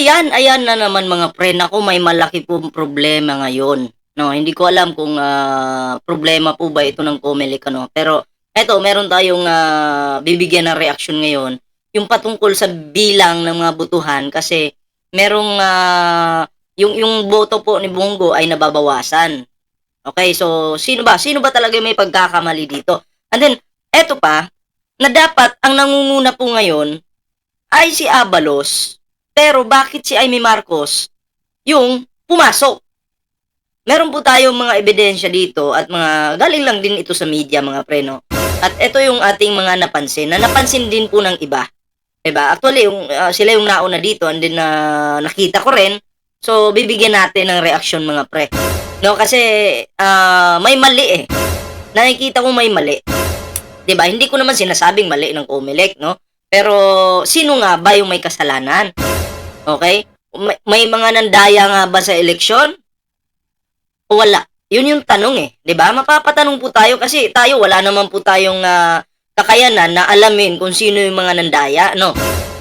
ayan, ayan na naman mga pre. Ako may malaki pong problema ngayon. No, hindi ko alam kung ah, problema po ba ito ng Comelec ano. Pero eto, meron tayong ah, bibigyan ng reaksyon ngayon yung patungkol sa bilang ng mga butuhan kasi merong ah, yung yung boto po ni Bongo ay nababawasan. Okay, so sino ba? Sino ba talaga may pagkakamali dito? And then eto pa na dapat ang nangunguna po ngayon ay si Abalos pero bakit si Amy Marcos yung pumasok? Meron po tayong mga ebidensya dito at mga galing lang din ito sa media mga preno. At ito yung ating mga napansin na napansin din po ng iba. 'Di ba? Actually, yung, ah, sila yung nauna dito and then na nakita ko rin. So, bibigyan natin ng reaksyon mga pre. No, kasi ah, may mali eh. Nakikita ko may mali. 'Di ba? Hindi ko naman sinasabing mali ng Comelec, no? Pero sino nga ba yung may kasalanan? Okay? May, may mga nandaya nga ba sa eleksyon? O wala? Yun yung tanong eh, ba? Mapapatanong po tayo kasi tayo wala naman po tayong ah, kakayanan na alamin kung sino yung mga nandaya, no?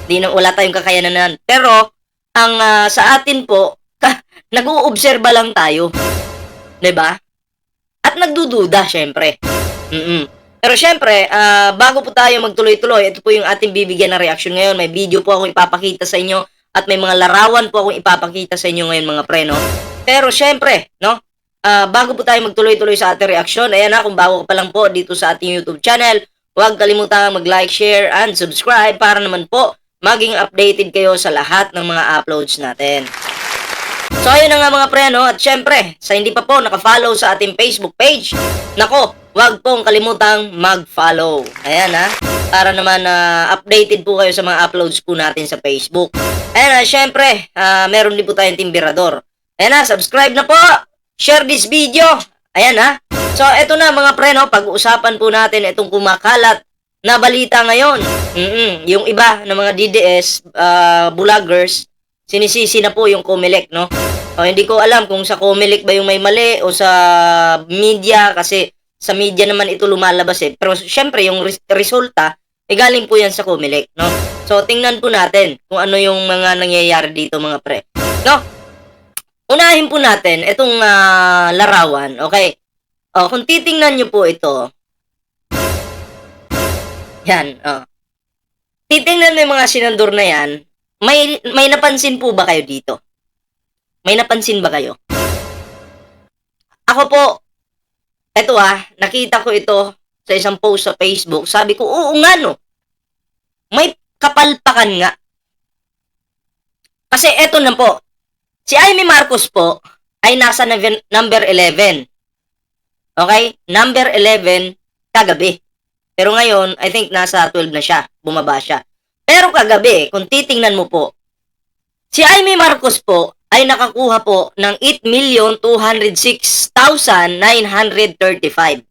Di na wala tayong kakayanan na. Pero ang ah, sa atin po, nag-uobserba lang tayo. ba? At nagdududa syempre. Mm. Pero syempre, ah, bago po tayo magtuloy-tuloy, ito po yung ating bibigyan ng reaction ngayon. May video po akong ipapakita sa inyo at may mga larawan po akong ipapakita sa inyo ngayon mga pre, no? Pero syempre, no? Ah, bago po tayo magtuloy-tuloy sa ating reaksyon, ayan na, kung bago ka pa lang po dito sa ating YouTube channel, huwag kalimutan mag-like, share, and subscribe para naman po maging updated kayo sa lahat ng mga uploads natin. So ayun na nga mga pre, no? At syempre, sa hindi pa po naka-follow sa ating Facebook page, nako, huwag pong kalimutang mag-follow. Ayan ha, para naman na updated po kayo sa mga uploads po natin sa Facebook. Ayan na, syempre, ah, meron din po tayong timbirador. Ayan na, subscribe na po! Share this video! Ayan ha. So eto na mga pre, no? Pag-uusapan po natin itong kumakalat na balita ngayon. Mm yung iba ng mga DDS ah, vloggers, sinisisi na po yung Comelec, no? O, hindi ko alam kung sa Comelec ba yung may mali o sa media kasi sa media naman ito lumalabas eh. Pero syempre yung res- resulta eh galing po yan sa Comelec, no? So tingnan po natin kung ano yung mga nangyayari dito mga pre. No? Unahin po natin itong ah, larawan, okay? O, kung titingnan nyo po ito, yan, oh. Titingnan mo yung mga sinandor na yan, may, may napansin po ba kayo dito? May napansin ba kayo? Ako po, eto ah, nakita ko ito sa isang post sa Facebook. Sabi ko, oo nga no. May kapalpakan nga. Kasi eto na po. Si Amy Marcos po ay nasa number 11. Okay? Number 11 kagabi. Pero ngayon, I think nasa 12 na siya. Bumaba siya. Pero kagabi, kung titingnan mo po, si Amy Marcos po ay nakakuha po ng 8,206,935.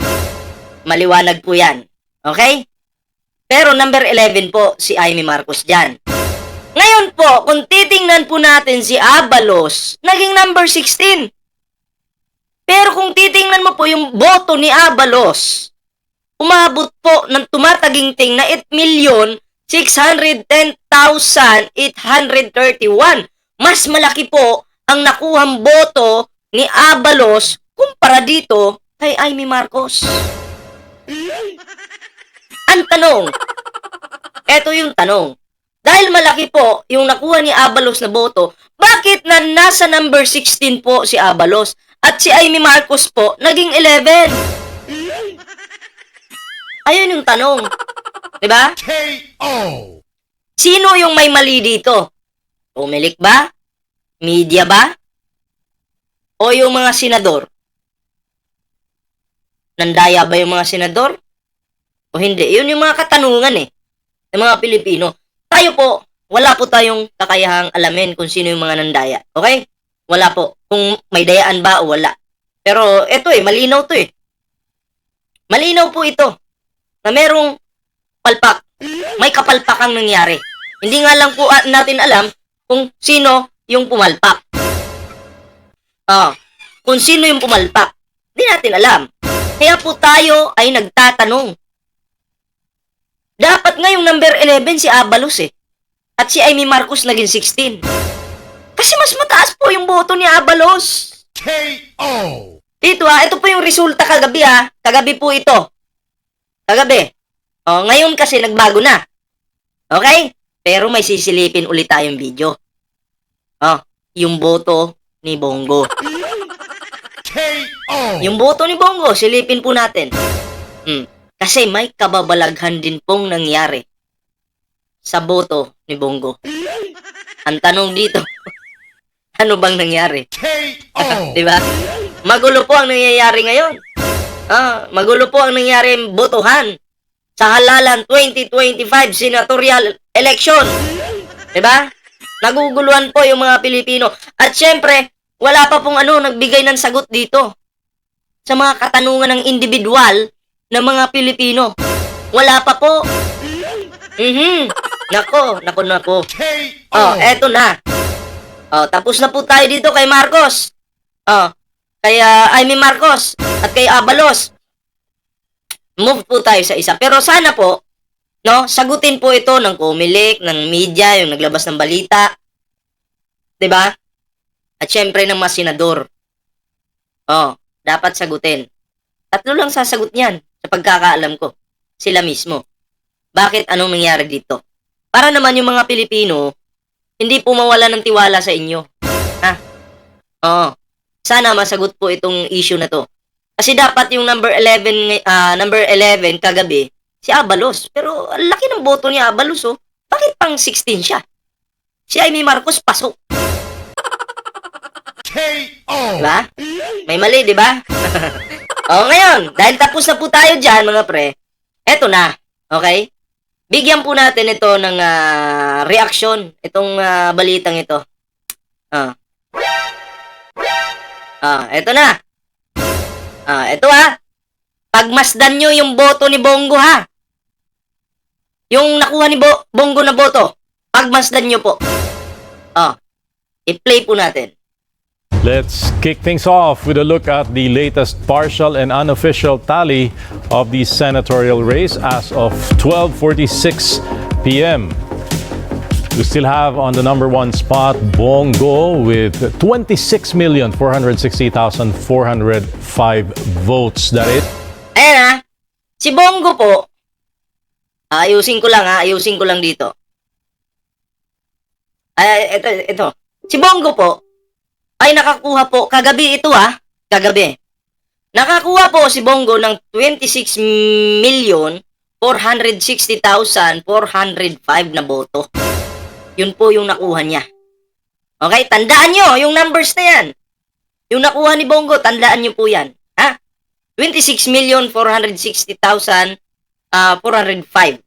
Maliwanag po yan. Okay? Pero number 11 po si Amy Marcos dyan. Ngayon po, kung titingnan po natin si Abalos, naging number 16. Pero kung titingnan mo po yung boto ni Abalos, umabot po ng tumataginting na 8,610,831. Mas malaki po ang nakuhang boto ni Abalos kumpara dito kay Amy Marcos. Ang tanong, eto yung tanong, dahil malaki po yung nakuha ni Abalos na boto, bakit na nasa number 16 po si Abalos at si Amy Marcos po naging 11? Ayun yung tanong. 'Di ba? KO. Sino yung may mali dito? Umilik ba? Media ba? O yung mga senador? Nandaya ba yung mga senador? O hindi? Yun yung mga katanungan eh. Ng mga Pilipino. Tayo po, wala po tayong kakayahang alamin kung sino yung mga nandaya. Okay? Wala po. Kung may dayaan ba o wala. Pero eto eh, malinaw to eh. Malinaw po ito na merong palpak. May kapalpakang nangyari. Hindi nga lang po natin alam kung sino yung pumalpak. Ah, kung sino yung pumalpak. Hindi natin alam. Kaya po tayo ay nagtatanong. Dapat nga yung number 11 si Abalos eh. At si Amy Marcos naging 16. Kasi mas mataas po yung boto ni Abalos. KO. Dito ah, ito po yung resulta kagabi ah. Kagabi po ito. Kagabi. Oh, ngayon kasi nagbago na. Okay? Pero may sisilipin ulit tayong video. Oh, yung boto ni Bongo. KO. Yung boto ni Bongo, silipin po natin. Hmm. Kasi may kababalaghan din pong nangyari sa boto ni Bongo. Ang tanong dito, ano bang nangyari? KO. Di ba? Magulo po ang nangyayari ngayon. Ah, magulo po ang nangyayari ang botohan sa halalan 2025 senatorial election. Di ba? Naguguluhan po yung mga Pilipino. At syempre, wala pa pong ano nagbigay ng sagot dito sa mga katanungan ng individual ng mga Pilipino. Wala pa po. Mhm. Nako, nako, nako. KO. Oh, eto na. Oh, tapos na po tayo dito kay Marcos. Oh, kay uh, Amy Marcos at kay Abalos. Move po tayo sa isa. Pero sana po, no, sagutin po ito ng Comelec, ng media, yung naglabas ng balita. 'Di ba? At syempre ng mga senador. Oh, dapat sagutin. Tatlo lang sasagot niyan sa pagkakaalam ko. Sila mismo. Bakit anong nangyari dito? Para naman yung mga Pilipino, hindi po mawala ng tiwala sa inyo. Ha? Oo. Sana masagot po itong issue na to. Kasi dapat yung number 11, ah, number 11 kagabi, si Abalos. Pero ang laki ng boto ni Abalos, oh. Bakit pang 16 siya? Si Amy Marcos pasok, KO. di ba? May mali, di ba? o ngayon, dahil tapos na po tayo dyan, mga pre, eto na, okay? Bigyan po natin ito ng ah, reaksyon, itong ah, balitang ito. Ah. Ah, eto na. Ah, eto ha. Pagmasdan nyo yung boto ni Bongo ha. Yung nakuha ni Bo- Bongo na boto. Pagmasdan nyo po. Ah. I-play po natin. Let's kick things off with a look at the latest partial and unofficial tally of the senatorial race as of 12:46 p.m. We still have on the number one spot Bongo with 26,460,405 votes. That is Ayan ha. Si Bongo po. Ayusin ko lang ha. Ayusin ko lang dito. Ay, ito, ito. Si Bongo po, ay nakakuha po, kagabi ito ha. Kagabi. Nakakuha po si Bongo ng 26 million 460,405 na boto. Yun po yung nakuha niya. Okay, tandaan nyo yung numbers na yan. Yung nakuha ni Bongo, tandaan nyo po yan. Ha? 26,460,405. ah 405.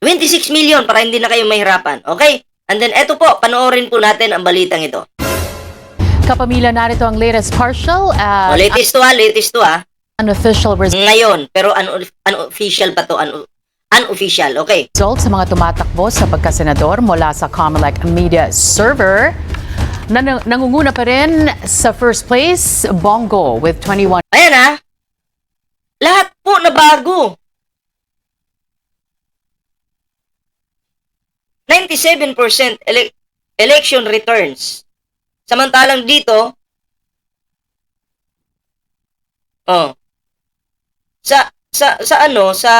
26 million para hindi na kayo mahirapan. Okay? And then, eto po, panoorin po natin ang balitang ito. Kapamilya, narito ang latest partial O, at latest to ha, latest to ha. unofficial Ngayon, pero un- unofficial pa to, un- unofficial, okay? results sa mga tumatakbo sa pagkasenador mula sa Comelec Media Server. Nan- nangunguna pa rin sa first place, Bongo with 21 Ayan ha. Lahat po na bago. 97% ele- election returns. Samantalang dito, oh, sa, sa, sa ano, sa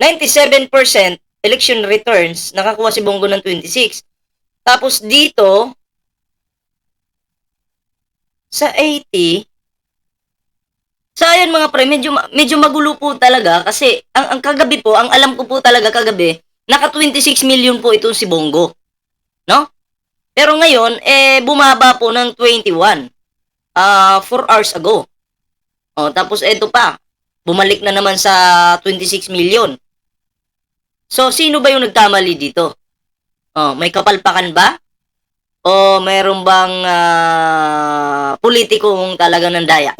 97% election returns, nakakuha si Bongo ng 26. Tapos dito, sa 80, sa ayan mga pre, medyo, medyo magulo po talaga kasi ang, ang kagabi po, ang alam ko po talaga kagabi, naka 26 million po itong si Bongo. No? Pero ngayon, eh, bumaba po ng 21. Ah, 4 hours ago. Oh, tapos eto pa, bumalik na naman sa 26 million. So, sino ba yung nagkamali dito? Oh, may kapalpakan ba? O mayroon bang ah, politikong talaga ng daya?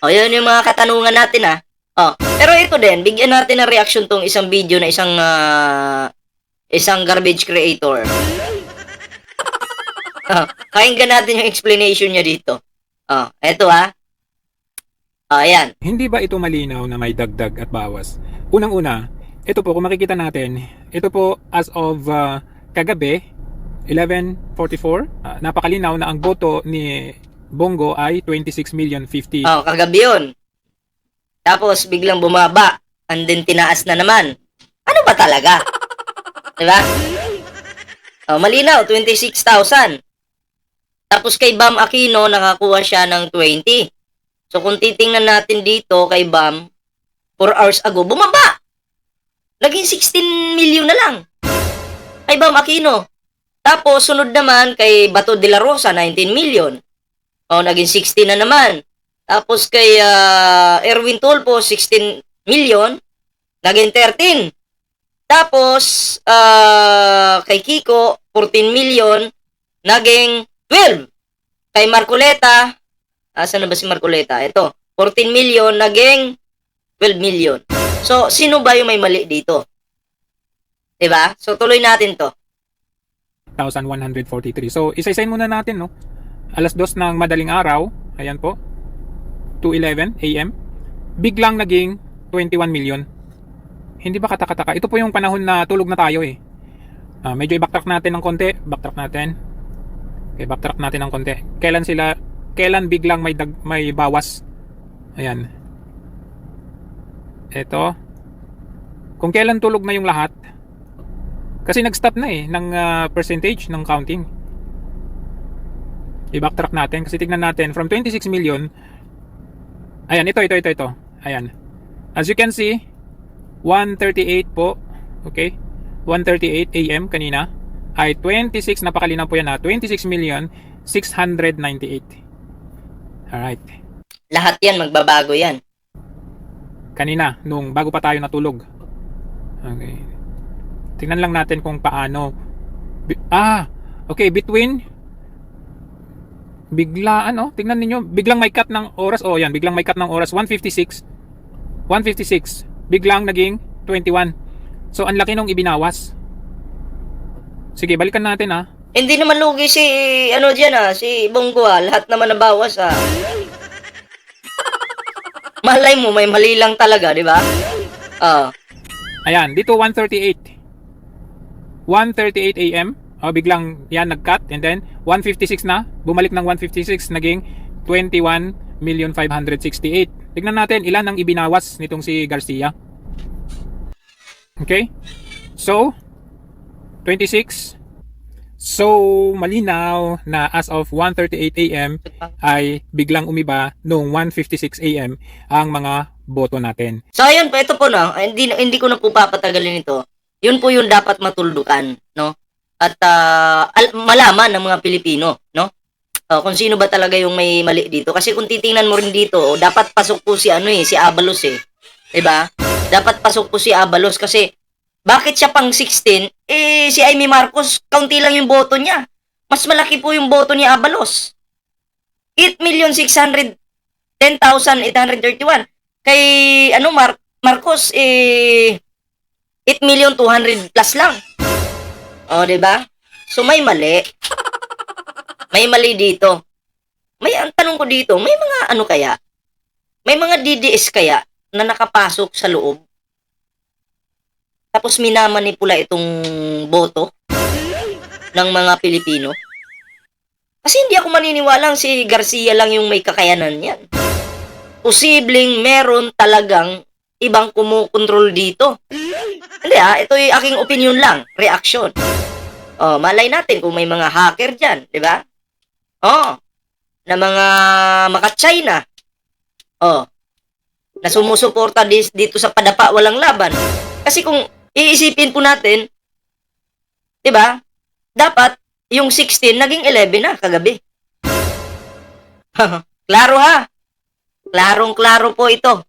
O, yun yung mga katanungan natin ah. Oh, pero ito din, bigyan natin ng reaction tong isang video na isang ah, isang garbage creator. Oh, pakinggan natin yung explanation niya dito. Oh, eto ah. Oh, ayan. Hindi ba ito malinaw na may dagdag at bawas? Unang-una, ito po kung makikita natin, ito po as of uh, kagabi, 1144. Ah, napakalinaw na ang boto ni Bongo ay 26 million 50. Oh, kagabi yun. Tapos biglang bumaba. And then tinaas na naman. Ano ba talaga? Diba? Oh, malinaw, 26,000. Tapos kay Bam Aquino, nakakuha siya ng 20. So kung titingnan natin dito kay Bam, 4 hours ago, bumaba. Naging 16 million na lang. Kay Bam Aquino. Tapos sunod naman kay Bato de la Rosa, 19 million. O, naging 16 na naman. Tapos kay ah, Erwin Tulfo, 16 million. Naging 13. Tapos, ah, kay Kiko, 14 million. Naging 12. Kay Marcoleta, asan na ba si Marcoleta? Ito, 14 million, naging 12 million. So, sino ba yung may mali dito? 'Di ba? So, tuloy natin to. 1,143. So, isa-isayin muna natin, no? Alas dos ng madaling araw, ayan po, 2.11 a.m., biglang naging 21 million. Hindi ba katakataka? Ito po yung panahon na tulog na tayo eh. Ah, medyo i-backtrack natin ng konti. Backtrack natin. Okay, backtrack natin ng konti. Kailan sila, kailan biglang may, dag, may bawas? Ayan. Ito. Kung kailan tulog na yung lahat, kasi nag-stop na eh ng ah, percentage ng counting. I-backtrack natin kasi tignan natin from 26 million. Ayan, ito, ito, ito, ito. Ayan. As you can see, 138 po. Okay? 138 AM kanina ay 26 napakalinaw po yan ha. 26 million 698. Alright. Lahat 'yan magbabago 'yan. Kanina nung bago pa tayo natulog. Okay. Tingnan lang natin kung paano. Ah, okay, between bigla ano, tingnan ninyo, biglang may cut ng oras. Oh, yan, biglang may cut ng oras 156. 156. Biglang naging 21. So, ang laki nung ibinawas. Sige, balikan natin ah. Hindi naman lugi si ano diyan ah, si Bongo ah, lahat naman nabawas ah. Malay mo may mali lang talaga, di ba? Ah. Ayan, dito 138. 138 AM. Oh, biglang yan nag-cut and then 156 na. Bumalik ng 156 naging 21 million 568. Tignan natin ilan ang ibinawas nitong si Garcia. Okay? So 26 So malinaw na as of 1:38 AM ay biglang umiba noong 1:56 AM ang mga boto natin. So ayun po, ito po no, hindi hindi ko na po papatagalin ito. Yun po yung dapat matuldukan, no? At ah, al- malaman ng mga Pilipino, no? Oh, kung sino ba talaga yung may mali dito. Kasi kung titingnan mo rin dito, oh, dapat pasok po si ano eh, si Abalos eh. 'Di ba? Dapat pasok po si Abalos kasi bakit siya pang 16? Eh, si Amy Marcos, kaunti lang yung boto niya. Mas malaki po yung boto ni Abalos. 8,610,831. Kay, ano, Mar Marcos, eh, 8,200 plus lang. O, di ba? So, may mali. May mali dito. May, ang tanong ko dito, may mga ano kaya? May mga DDS kaya na nakapasok sa loob tapos minamanipula itong boto ng mga Pilipino. Kasi hindi ako maniniwalang si Garcia lang yung may kakayanan yan. Posibleng meron talagang ibang kumukontrol dito. Hindi ah, ito yung aking opinion lang, reaction. Oh, malay natin kung may mga hacker dyan, di ba? Oh, na mga maka-China. Oh, na sumusuporta dito sa padapa walang laban. Kasi kung iisipin po natin, 'di ba? Dapat yung 16 naging 11 na kagabi. klaro ha. Klarong klaro po ito.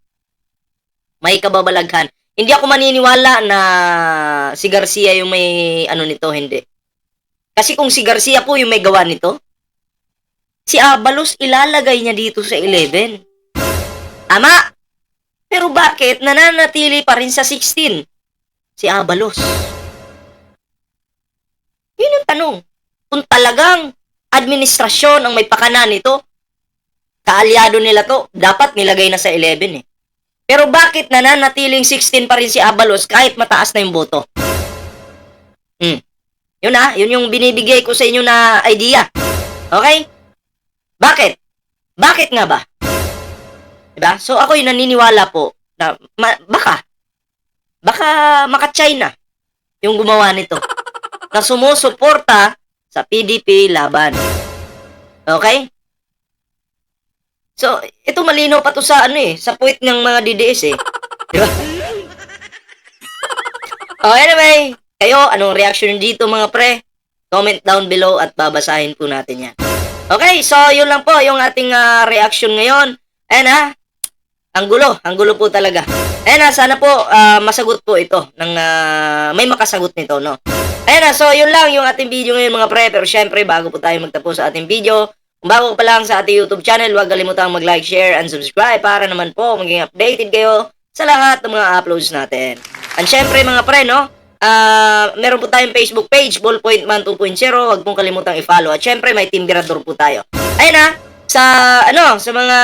May kababalaghan. Hindi ako maniniwala na si Garcia yung may ano nito, hindi. Kasi kung si Garcia po yung may gawa nito, si Abalos ilalagay niya dito sa 11. Tama! Pero bakit nananatili pa rin sa 16? Si Abalos. Yun ang tanong. Kung talagang administrasyon ang may pakana nito, kaalyado nila to, dapat nilagay na sa 11 eh. Pero bakit nananatiling 16 pa rin si Abalos kahit mataas na yung boto? Hmm. Yun ha, yun yung binibigay ko sa inyo na idea. Okay? Bakit? Bakit nga ba? Diba? So ako'y naniniwala po na ma- baka baka maka-China yung gumawa nito na sumusuporta sa PDP laban. Okay? So, ito malinaw pa to sa ano eh, sa puwit ng mga DDS eh. Di ba? oh, anyway, kayo, anong reaction dito mga pre? Comment down below at babasahin po natin yan. Okay, so yun lang po yung ating ah, reaction ngayon. Ayan ha, ang gulo, ang gulo po talaga. Ayan na, sana po ah, masagot po ito ng ah, may makasagot nito, no? Ayan na, so yun lang yung ating video ngayon mga pre. Pero syempre, bago po tayo magtapos sa ating video, kung bago pa lang sa ating YouTube channel, huwag kalimutang mag-like, share, and subscribe para naman po maging updated kayo sa lahat ng mga uploads natin. And syempre mga pre, no? Ah, meron po tayong Facebook page, Ballpoint Man 2.0. Huwag pong kalimutang i-follow. At syempre, may Team Mirador po tayo. Ayun na, sa ano, sa mga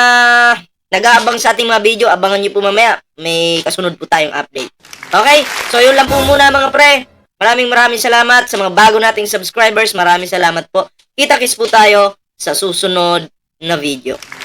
nag-aabang sa ating mga video, abangan nyo po mamaya. May kasunod po tayong update. Okay? So, yun lang po muna mga pre. Maraming maraming salamat sa mga bago nating subscribers. Maraming salamat po. Kita-kits po tayo sa susunod na video.